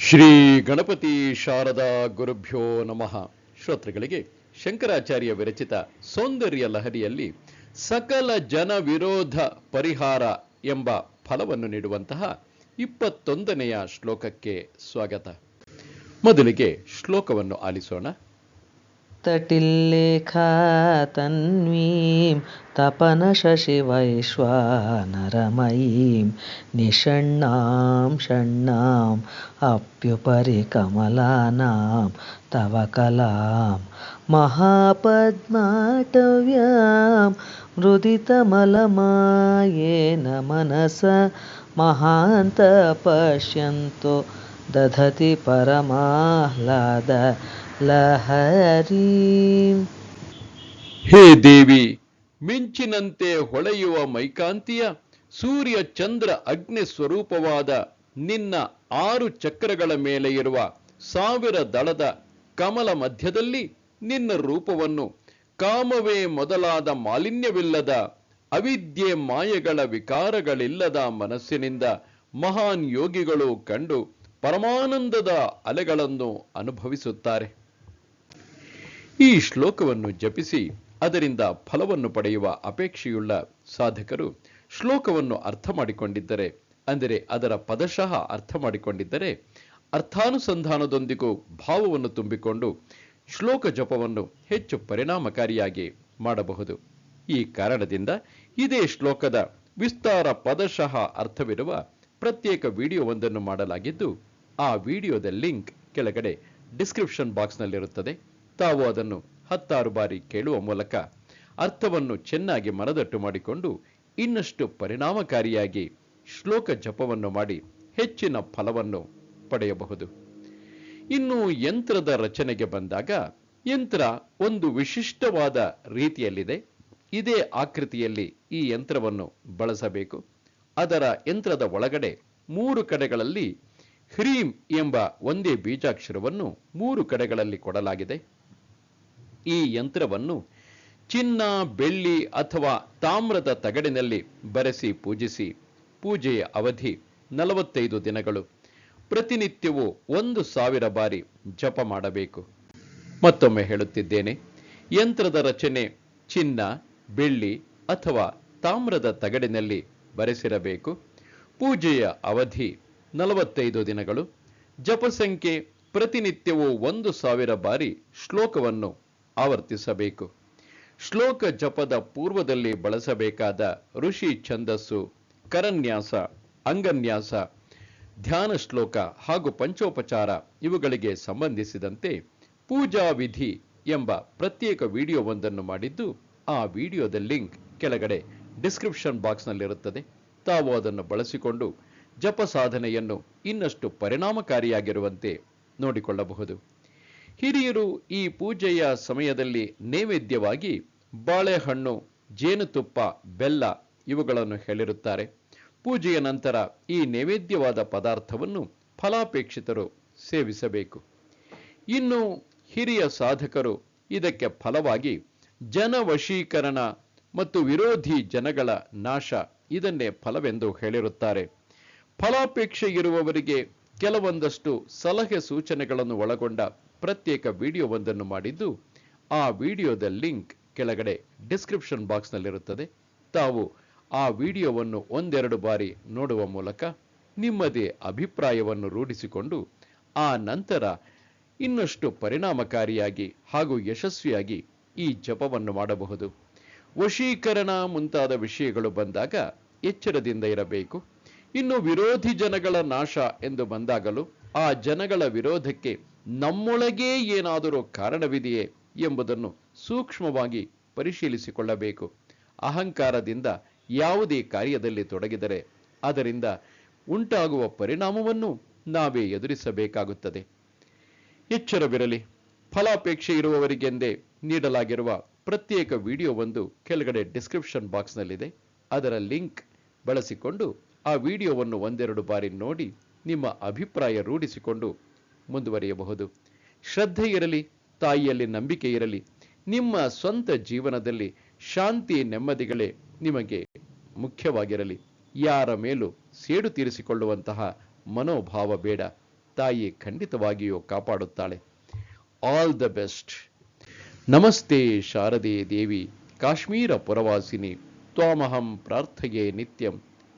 ಶ್ರೀ ಗಣಪತಿ ಶಾರದಾ ಗುರುಭ್ಯೋ ನಮಃ. ಶ್ರೋತೃಗಳಿಗೆ ಶಂಕರಾಚಾರ್ಯ ವಿರಚಿತ ಸೌಂದರ್ಯ ಲಹರಿಯಲ್ಲಿ ಸಕಲ ಜನ ವಿರೋಧ ಪರಿಹಾರ ಎಂಬ ಫಲವನ್ನು ನೀಡುವಂತಹ ಇಪ್ಪತ್ತೊಂದನೆಯ ಶ್ಲೋಕಕ್ಕೆ ಸ್ವಾಗತ. ಮೊದಲಿಗೆ ಶ್ಲೋಕವನ್ನು ಆಲಿಸೋಣ. तटिल्लेखा तन्वीं तपनशशिवैश्वानरमयीं निषण्णां षण्णाम् अप्युपरि कमलानां तव कलां महापद्माटव्यां मृदितमलमायेन मनस महान्त पश्यन्तो दधति परमाह्लाद ಲಹರೀಂ ಹೇ ದೇವಿ, ಮಿಂಚಿನಂತೆ ಹೊಳೆಯುವ ಮೈಕಾಂತಿಯ, ಸೂರ್ಯ ಚಂದ್ರ ಅಗ್ನಿ ಸ್ವರೂಪವಾದ ನಿನ್ನ ಆರು ಚಕ್ರಗಳ ಮೇಲೆ ಇರುವ ಸಾವಿರ ದಳದ ಕಮಲ ಮಧ್ಯದಲ್ಲಿ ನಿನ್ನ ರೂಪವನ್ನು ಕಾಮವೇ ಮೊದಲಾದ ಮಾಲಿನ್ಯವಿಲ್ಲದ ಅವಿದ್ಯೆ ಮಾಯೆಗಳ ವಿಕಾರಗಳಿಲ್ಲದ ಮನಸ್ಸಿನಿಂದ ಮಹಾನ್ ಯೋಗಿಗಳು ಕಂಡು ಪರಮಾನಂದದ ಅಲೆಗಳನ್ನು ಅನುಭವಿಸುತ್ತಾರೆ. ಈ ಶ್ಲೋಕವನ್ನು ಜಪಿಸಿ ಅದರಿಂದ ಫಲವನ್ನು ಪಡೆಯುವ ಅಪೇಕ್ಷೆಯುಳ್ಳ ಸಾಧಕರು ಶ್ಲೋಕವನ್ನು ಅರ್ಥ ಮಾಡಿಕೊಂಡಿದ್ದರೆ, ಅಂದರೆ ಅದರ ಪದಶಃ ಅರ್ಥ ಮಾಡಿಕೊಂಡಿದ್ದರೆ, ಅರ್ಥಾನುಸಂಧಾನದೊಂದಿಗೂ ಭಾವವನ್ನು ತುಂಬಿಕೊಂಡು ಶ್ಲೋಕ ಜಪವನ್ನು ಹೆಚ್ಚು ಪರಿಣಾಮಕಾರಿಯಾಗಿ ಮಾಡಬಹುದು. ಈ ಕಾರಣದಿಂದ ಇದೇ ಶ್ಲೋಕದ ವಿಸ್ತಾರ ಪದಶಃ ಅರ್ಥವಿರುವ ಪ್ರತ್ಯೇಕ ವಿಡಿಯೋವೊಂದನ್ನು ಮಾಡಲಾಗಿದ್ದು, ಆ ವಿಡಿಯೋದ ಲಿಂಕ್ ಕೆಳಗಡೆ ಡಿಸ್ಕ್ರಿಪ್ಷನ್ ಬಾಕ್ಸ್ನಲ್ಲಿರುತ್ತದೆ. ತಾವು ಅದನ್ನು ಹತ್ತಾರು ಬಾರಿ ಕೇಳುವ ಮೂಲಕ ಅರ್ಥವನ್ನು ಚೆನ್ನಾಗಿ ಮನದಟ್ಟು ಮಾಡಿಕೊಂಡು ಇನ್ನಷ್ಟು ಪರಿಣಾಮಕಾರಿಯಾಗಿ ಶ್ಲೋಕ ಜಪವನ್ನು ಮಾಡಿ ಹೆಚ್ಚಿನ ಫಲವನ್ನು ಪಡೆಯಬಹುದು. ಇನ್ನು ಯಂತ್ರದ ರಚನೆಗೆ ಬಂದಾಗ ಯಂತ್ರ ಒಂದು ವಿಶಿಷ್ಟವಾದ ರೀತಿಯಲ್ಲಿದೆ. ಇದೇ ಆಕೃತಿಯಲ್ಲಿ ಈ ಯಂತ್ರವನ್ನು ಬಳಸಬೇಕು. ಅದರ ಯಂತ್ರದ ಒಳಗಡೆ ಮೂರು ಕಡೆಗಳಲ್ಲಿ ಹ್ರೀಂ ಎಂಬ ಒಂದೇ ಬೀಜಾಕ್ಷರವನ್ನು ಮೂರು ಕಡೆಗಳಲ್ಲಿ ಕೊಡಲಾಗಿದೆ. ಈ ಯಂತ್ರವನ್ನು ಚಿನ್ನ, ಬೆಳ್ಳಿ ಅಥವಾ ತಾಮ್ರದ ತಗಡಿನಲ್ಲಿ ಬರೆಸಿ ಪೂಜಿಸಿ. ಪೂಜೆಯ ಅವಧಿ ನಲವತ್ತೈದು ದಿನಗಳು. ಪ್ರತಿನಿತ್ಯವೂ ಒಂದು ಸಾವಿರ ಬಾರಿ ಜಪ ಮಾಡಬೇಕು. ಮತ್ತೊಮ್ಮೆ ಹೇಳುತ್ತಿದ್ದೇನೆ, ಯಂತ್ರದ ರಚನೆ ಚಿನ್ನ, ಬೆಳ್ಳಿ ಅಥವಾ ತಾಮ್ರದ ತಗಡಿನಲ್ಲಿ ಬರೆಸಿರಬೇಕು. ಪೂಜೆಯ ಅವಧಿ ನಲವತ್ತೈದು ದಿನಗಳು. ಜಪ ಸಂಖ್ಯೆ ಪ್ರತಿನಿತ್ಯವೂ ಒಂದು ಸಾವಿರ ಬಾರಿ ಶ್ಲೋಕವನ್ನು ಆವರ್ತಿಸಬೇಕು. ಶ್ಲೋಕ ಜಪದ ಪೂರ್ವದಲ್ಲಿ ಬಳಸಬೇಕಾದ ಋಷಿ ಛಂದಸ್ಸು, ಕರನ್ಯಾಸ, ಅಂಗನ್ಯಾಸ, ಧ್ಯಾನ ಶ್ಲೋಕ ಹಾಗೂ ಪಂಚೋಪಚಾರ ಇವುಗಳಿಗೆ ಸಂಬಂಧಿಸಿದಂತೆ ಪೂಜಾ ವಿಧಿ ಎಂಬ ಪ್ರತ್ಯೇಕ ವಿಡಿಯೋವೊಂದನ್ನು ಮಾಡಿದ್ದು, ಆ ವಿಡಿಯೋದ ಲಿಂಕ್ ಕೆಳಗಡೆ ಡಿಸ್ಕ್ರಿಪ್ಷನ್ ಬಾಕ್ಸ್ನಲ್ಲಿರುತ್ತದೆ. ತಾವು ಅದನ್ನು ಬಳಸಿಕೊಂಡು ಜಪ ಸಾಧನೆಯನ್ನು ಇನ್ನಷ್ಟು ಪರಿಣಾಮಕಾರಿಯಾಗಿರುವಂತೆ ನೋಡಿಕೊಳ್ಳಬಹುದು. ಹಿರಿಯರು ಈ ಪೂಜೆಯ ಸಮಯದಲ್ಲಿ ನೈವೇದ್ಯವಾಗಿ ಬಾಳೆಹಣ್ಣು, ಜೇನುತುಪ್ಪ, ಬೆಲ್ಲ ಇವುಗಳನ್ನು ಹೇಳಿರುತ್ತಾರೆ. ಪೂಜೆಯ ನಂತರ ಈ ನೈವೇದ್ಯವಾದ ಪದಾರ್ಥವನ್ನು ಫಲಾಪೇಕ್ಷಿತರು ಸೇವಿಸಬೇಕು. ಇನ್ನು ಹಿರಿಯ ಸಾಧಕರು ಇದಕ್ಕೆ ಫಲವಾಗಿ ಜನವಶೀಕರಣ ಮತ್ತು ವಿರೋಧಿ ಜನಗಳ ನಾಶ ಇದನ್ನೇ ಫಲವೆಂದು ಹೇಳಿರುತ್ತಾರೆ. ಫಲಾಪೇಕ್ಷೆ ಇರುವವರಿಗೆ ಕೆಲವೊಂದಷ್ಟು ಸಲಹೆ ಸೂಚನೆಗಳನ್ನು ಒಳಗೊಂಡ ಪ್ರತ್ಯೇಕ ವಿಡಿಯೋವೊಂದನ್ನು ಮಾಡಿದ್ದು, ಆ ವಿಡಿಯೋದ ಲಿಂಕ್ ಕೆಳಗಡೆ ಡಿಸ್ಕ್ರಿಪ್ಷನ್ ಬಾಕ್ಸ್ನಲ್ಲಿರುತ್ತದೆ. ತಾವು ಆ ವಿಡಿಯೋವನ್ನು ಒಂದೆರಡು ಬಾರಿ ನೋಡುವ ಮೂಲಕ ನಿಮ್ಮದೇ ಅಭಿಪ್ರಾಯವನ್ನು ರೂಢಿಸಿಕೊಂಡು, ಆ ನಂತರ ಇನ್ನಷ್ಟು ಪರಿಣಾಮಕಾರಿಯಾಗಿ ಹಾಗೂ ಯಶಸ್ವಿಯಾಗಿ ಈ ಜಪವನ್ನು ಮಾಡಬಹುದು. ವಶೀಕರಣ ಮುಂತಾದ ವಿಷಯಗಳು ಬಂದಾಗ ಎಚ್ಚರದಿಂದ ಇರಬೇಕು. ಇನ್ನು ವಿರೋಧಿ ಜನಗಳ ನಾಶ ಎಂದು ಬಂದಾಗಲೂ ಆ ಜನಗಳ ವಿರೋಧಕ್ಕೆ ನಮ್ಮೊಳಗೇ ಏನಾದರೂ ಕಾರಣವಿದೆಯೇ ಎಂಬುದನ್ನು ಸೂಕ್ಷ್ಮವಾಗಿ ಪರಿಶೀಲಿಸಿಕೊಳ್ಳಬೇಕು. ಅಹಂಕಾರದಿಂದ ಯಾವುದೇ ಕಾರ್ಯದಲ್ಲಿ ತೊಡಗಿದರೆ ಅದರಿಂದ ಉಂಟಾಗುವ ಪರಿಣಾಮವನ್ನು ನಾವೇ ಎದುರಿಸಬೇಕಾಗುತ್ತದೆ. ಎಚ್ಚರವಿರಲಿ, ಫಲಾಪೇಕ್ಷೆ ಇರುವವರಿಗೆಂದೇ ನೀಡಲಾಗಿರುವ ಪ್ರತ್ಯೇಕ ವಿಡಿಯೋವೊಂದು ಕೆಳಗಡೆ ಡಿಸ್ಕ್ರಿಪ್ಷನ್ ಬಾಕ್ಸ್ನಲ್ಲಿದೆ. ಅದರ ಲಿಂಕ್ ಬಳಸಿಕೊಂಡು ಆ ವಿಡಿಯೋವನ್ನು ಒಂದೆರಡು ಬಾರಿ ನೋಡಿ ನಿಮ್ಮ ಅಭಿಪ್ರಾಯ ರೂಢಿಸಿಕೊಂಡು ಮುಂದುವರಿಯಬಹುದು. ಶ್ರದ್ಧೆ ಇರಲಿ, ತಾಯಿಯಲ್ಲಿ ನಂಬಿಕೆ ಇರಲಿ, ನಿಮ್ಮ ಸ್ವಂತ ಜೀವನದಲ್ಲಿ ಶಾಂತಿ, ನೆಮ್ಮದಿಗಳೇ ನಿಮಗೆ ಮುಖ್ಯವಾಗಿರಲಿ. ಯಾರ ಮೇಲೂ ಸೇಡು ತೀರಿಸಿಕೊಳ್ಳುವಂತಹ ಮನೋಭಾವ ಬೇಡ. ತಾಯಿ ಖಂಡಿತವಾಗಿಯೂ ಕಾಪಾಡುತ್ತಾಳೆ. All the best. ನಮಸ್ತೆ ಶಾರದೆ ದೇವಿ, ಕಾಶ್ಮೀರ ಪುರವಾಸಿನಿ. ತ್ವಾಮಹಂ ಪ್ರಾರ್ಥೆಯೇ ನಿತ್ಯಂ.